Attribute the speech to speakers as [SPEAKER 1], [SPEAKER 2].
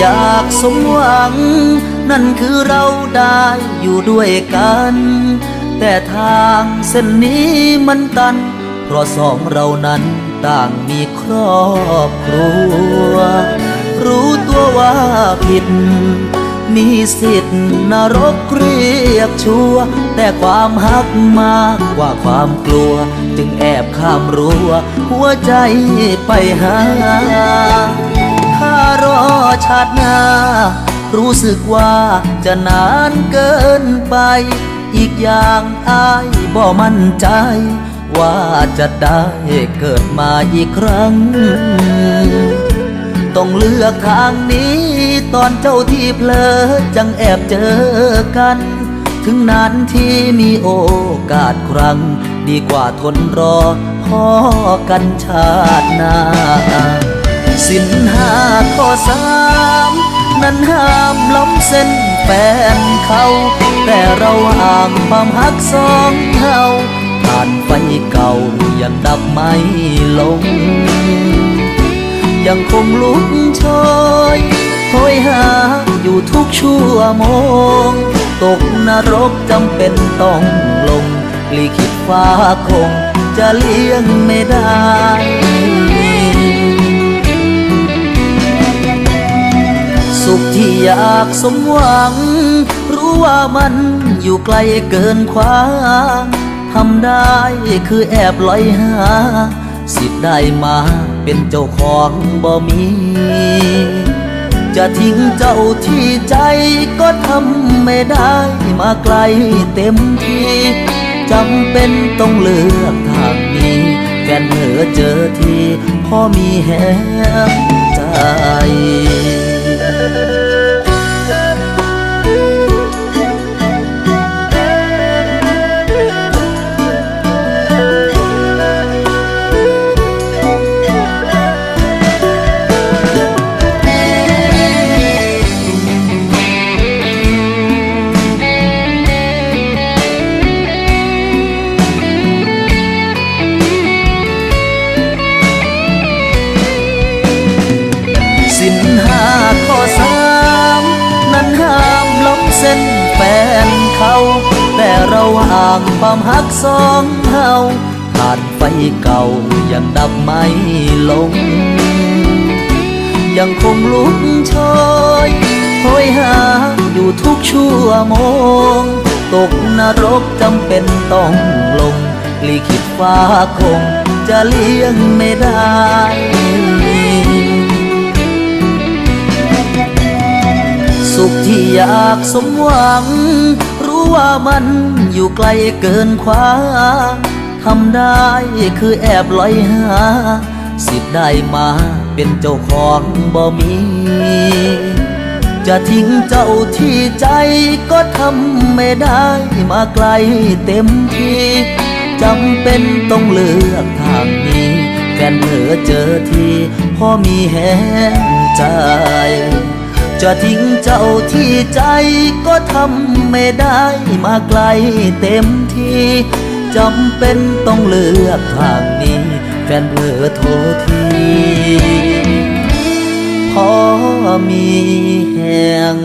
[SPEAKER 1] อยากสมหวัง นั่นคือเราได้อยู่ด้วยกัน แต่ทางเส้นนี้มันตัน เพราะสองเรานั้นต่างมีครอบครัว รู้ตัวว่าผิด มีสิทธิ์นรกเรียกชัว แต่ความหักมากกว่าความกลัว จึงแอบข้ามรั้ว หัวใจไปหาารอชาติหน้า รู้สึกว่าจะนานเกินไป อีกอย่างอายบ่มั่นใจ ว่าจะได้เกิดมาอีกครั้ง ต้องเลือกทางนี้ตอนเจ้าที่เพลอจังแอบเจอกัน ถึงนานที่มีโอกาสครั้ง ดีกว่าทนรอพ่อกันชาติหน้า สินห้าข้อสามนั้นห้ามล้ำเส้นแฟนเขา แต่เราห่างความหักสองเฮาผ่านไฟเก่ายังดับไม่ลง ยังคงลุกโชยโหยหาอยู่ทุกชั่วโมง ตกนรกจำเป็นต้องลงลิขิตฟ้าคงจะเลี้ยงไม่ได้ ที่อยากสมหวัง รู้ว่ามันอยู่ไกลเกินความทำได้คือแอบลอยหา สิทธิ์ได้มาเป็นเจ้าของบ่มี จะทิ้งเจ้าที่ใจก็ทำไม่ได้มาไกลเต็มที่จำเป็นต้องเลือกทางนี้แฟนเผลอเจอที่พ่อมีแหงใจ ความหักสองเฮาผ่านไฟเก่ายังดับไม่ลง ยังคงลุกโชยโหยหาอยู่ทุกชั่วโมง ตกนรกจำเป็นต้องลงลิขิตฟ้าคงจะเลี้ยงไม่ได้สุขที่อยากสมหวัง ว่ามันอยู่ไกลเกินความทำได้คือแอบลอยหา สิทธิ์ได้มาเป็นเจ้าของบ่มี จะทิ้งเจ้าที่ใจก็ทำไม่ได้มาไกลเต็มที่จำเป็นต้องเลือกทางนี้ แฟนเผลอเจอที่พ่อมีแหงใจ จะทิ้งเจ้าที่ใจก็ทำไม่ได้มาไกลเต็มที่จำเป็นต้องเลือกทางนี้ แฟนเผลอโทรทีพอมีแห่ง